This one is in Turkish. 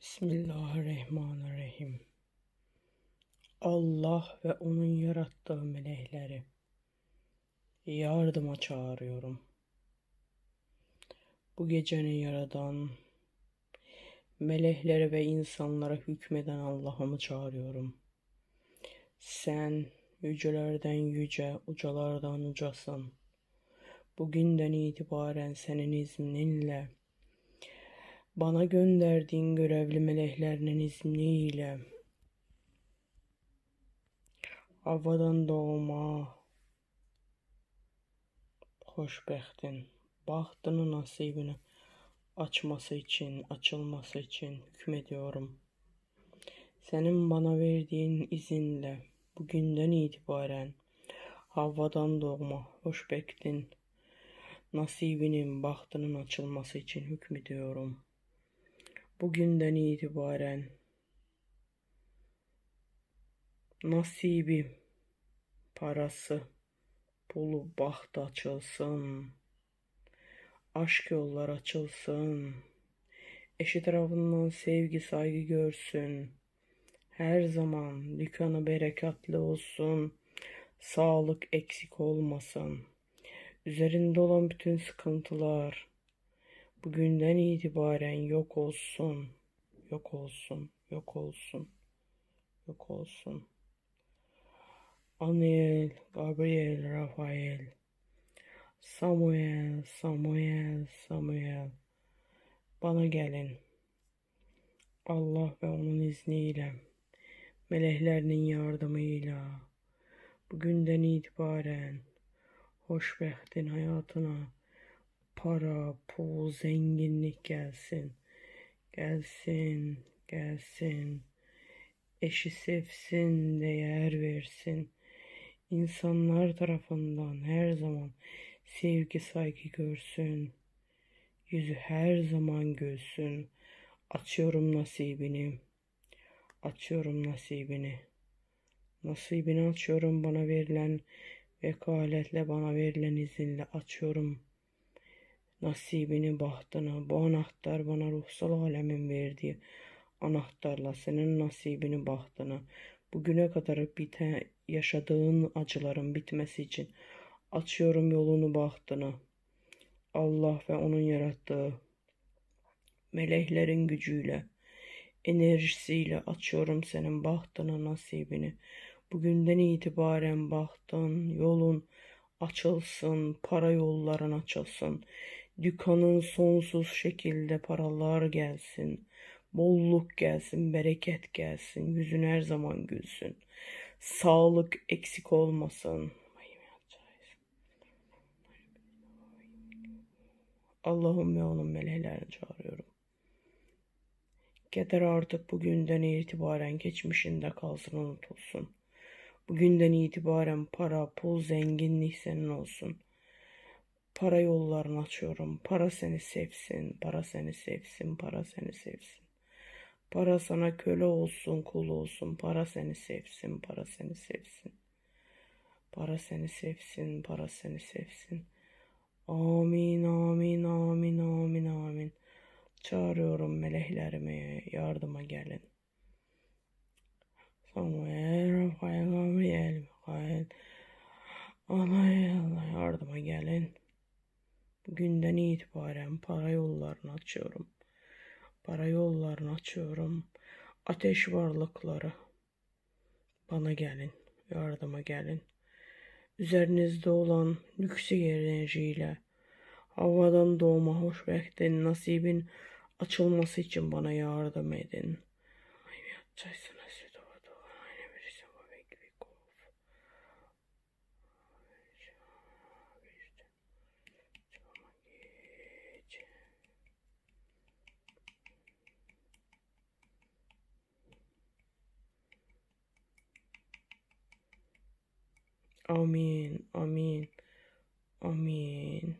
Bismillahirrahmanirrahim. Allah ve onun yarattığı melekleri yardıma çağırıyorum. Bu gecenin yaradan melekleri ve insanlara hükmeden Allah'ımı çağırıyorum. Sen yücelerden yüce, ucalardan ucasın. Bugünden itibaren senin izninle bana gönderdiğin görevli meleklerinin izniyle havadan doğma hoşbextin, bahtını nasibini açması için, açılması için hükmediyorum. Senin bana verdiğin izinle bugünden itibaren havadan doğma hoşbektin nasibinin, bahtının açılması için hükmediyorum. Bugünden itibaren nasibi, parası, pulu, bahtı açılsın. Aşk yollar açılsın. Eşi tarafından sevgi, saygı görsün. Her zaman dükkanı bereketli olsun. Sağlık eksik olmasın. Üzerinde olan bütün sıkıntılar bugünden itibaren yok olsun. Yok olsun. Yok olsun. Yok olsun. Aniel, Gabriel, Rafael, Samuel, Samuel, Samuel. Bana gelin. Allah ve onun izniyle, meleklerinin yardımıyla bugünden itibaren hoşbehtin hayatına para, pul, zenginlik gelsin. Gelsin, gelsin. Eşi sevsin, değer versin. İnsanlar tarafından her zaman sevgi, saygı görsün. Yüzü her zaman gülsün. Açıyorum nasibini. Açıyorum nasibini. Nasibini açıyorum bana verilen vekaletle bana verilen izinle açıyorum nasibini, bahtını. Bu anahtar bana ruhsal alemin verdiği anahtarla senin nasibini, bahtını. Bugüne kadar bite, yaşadığın acıların bitmesi için açıyorum yolunu, bahtını. Allah ve onun yarattığı meleklerin gücüyle, enerjisiyle açıyorum senin bahtını, nasibini. Bugünden itibaren bahtın, yolun açılsın, para yolların açılsın. Dükkanın sonsuz şekilde paralar gelsin. Bolluk gelsin, bereket gelsin. Yüzün her zaman gülsün. Sağlık eksik olmasın. Allah'ım ve onun meleklerini çağırıyorum. Keder artık bugünden itibaren geçmişinde kalsın unutulsun. Bugünden itibaren para, pul, zenginlik senin olsun. Para yollarını açıyorum. Para seni sevsin, para seni sevsin, para seni sevsin. Para sana köle olsun, kul olsun. Para seni sevsin, para seni sevsin. Para seni sevsin, para seni sevsin. Amin, amin, amin, amin, amin. Çağırıyorum meleklerimi, yardıma gelin. Samuel, Rafael, Gabriel, Mikael. Allah Allah yardıma gelin. Günden itibaren para yollarını açıyorum. Para yollarını açıyorum. Ateş varlıkları bana gelin, yardıma gelin. Üzerinizde olan yüksek enerjiyle havadan doğma hoş bekleyin nasibin açılması için bana yardım edin. Ay, Amin, amin, amin.